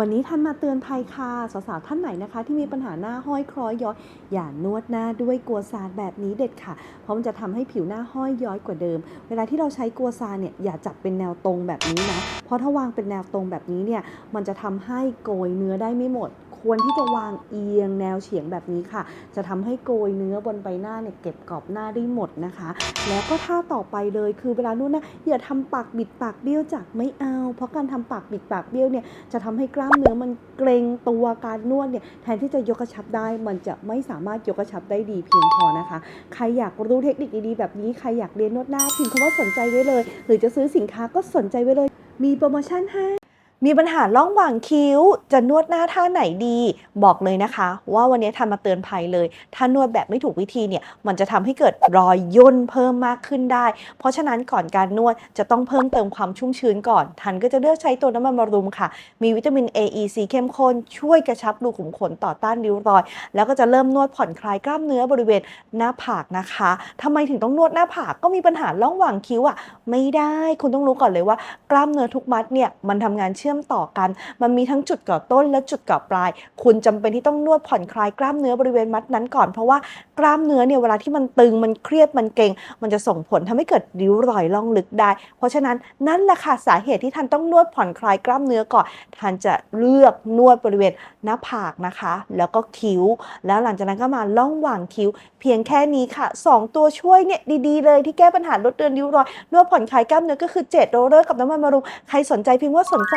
วันนี้ทันมาเตือนภัยค่ะสาวๆท่านไหนนะคะ ที่มีปัญหาหน้าห้อยคล้อยย้อย อย่านวดหน้าด้วยกัวซานแบบนี้เด็ดค่ะ เพราะมันจะทำให้ผิวหน้าห้อยย้อยกว่าเดิม เวลาที่เราใช้กัวซานเนี่ยอย่าจับเป็นแนวตรงแบบนี้นะเพราะถ้าวางเป็นแนวตรงแบบนี้เนี่ยมันจะทำให้โกยเนื้อได้ไม่หมด ควรที่จะวางเอียงแนวเฉียงแบบนี้ค่ะ จะทำให้โกยเนื้อบนใบหน้าเนี่ยเก็บกรอบหน้าได้หมดนะคะ แล้วก็ท่าต่อไปเลยคือเวลานวดหนะอย่าทำปากบิดปากเบี้ยวจักไม่เอา เพราะการทำปากบิดปากเบี้ยวเนี่ยจะทำให้กล้าามเนื้อมันเกร็งตัวการนวดเนี่ยแทนที่จะยกกระชับได้ มันจะไม่สามารถยกกระชับได้ดีเพียงพอนะคะ ใครอยากรู้เทคนิคดีๆแบบนี้ใครอยากเรียนนวดหน้าพิมพ์คำว่าสนใจไว้เลย หรือจะซื้อสินค้าก็สนใจไว้เลย มีโปรโมชั่นให้ มีปัญหาล่องหว่างคิ้ว จะนวดหน้าท่าไหนดี บอกเลยนะคะ ว่าวันนี้ทันมาเตือนภัยเลย ถ้านวดแบบไม่ถูกวิธีเนี่ย มันจะทำให้เกิดรอยย่นเพิ่มมากขึ้นได้ เพราะฉะนั้นก่อนการนวดจะต้องเพิ่มเติมความชุ่มชื้นก่อน ทันก็จะเลือกใช้ตัวน้ำมันบำรุงค่ะ มีวิตามิน A E C เข้มข้น ช่วยกระชับรูขุมขนต่อต้านริ้วรอย แล้วก็จะเริ่มนวดผ่อนคลายกล้ามเนื้อบริเวณหน้าผากนะคะทำไมถึงต้องนวดหน้าผากก็มีปัญหาล่องหว่างคิ้วอะ ไม่ได้ คุณต้องรู้ก่อนเลยว่า กล้ามเนื้อทุกมัดเนี่ยมันทำงานเชื่อมต่อกัน มันมีทั้งจุดก่อต้นและจุดก่อปลาย คุณจำเป็นที่ต้องนวดผ่อนคลายกล้ามเนื้อบริเวณมัดนั้นก่อน เพราะว่ากล้ามเนื้อเนี่ยเวลาที่มันตึงมันเครียดมันเกร็งมันจะส่งผลทำให้เกิดริ้วรอยล่องลึกได้ เพราะฉะนั้นนั่นแหละค่ะสาเหตุที่ท่านต้องนวดผ่อนคลายกล้ามเนื้อก่อนท่านจะเลือกนวดบริเวณหน้าผากนะคะ แล้วก็คิ้ว แล้วหลังจากนั้นก็มาล่องหว่างคิ้ว เพียงแค่นี้ค่ะสองตัวช่วยเนี่ยดีๆ เลยที่แก้ปัญหาลดเลือนริ้วรอยนวดผ่อนคลายกล้ามเนื้อก็คือเจดโรเลอร์กับน้ำมันมะรุงใครสนใจพิมพ์ว่าสนใจ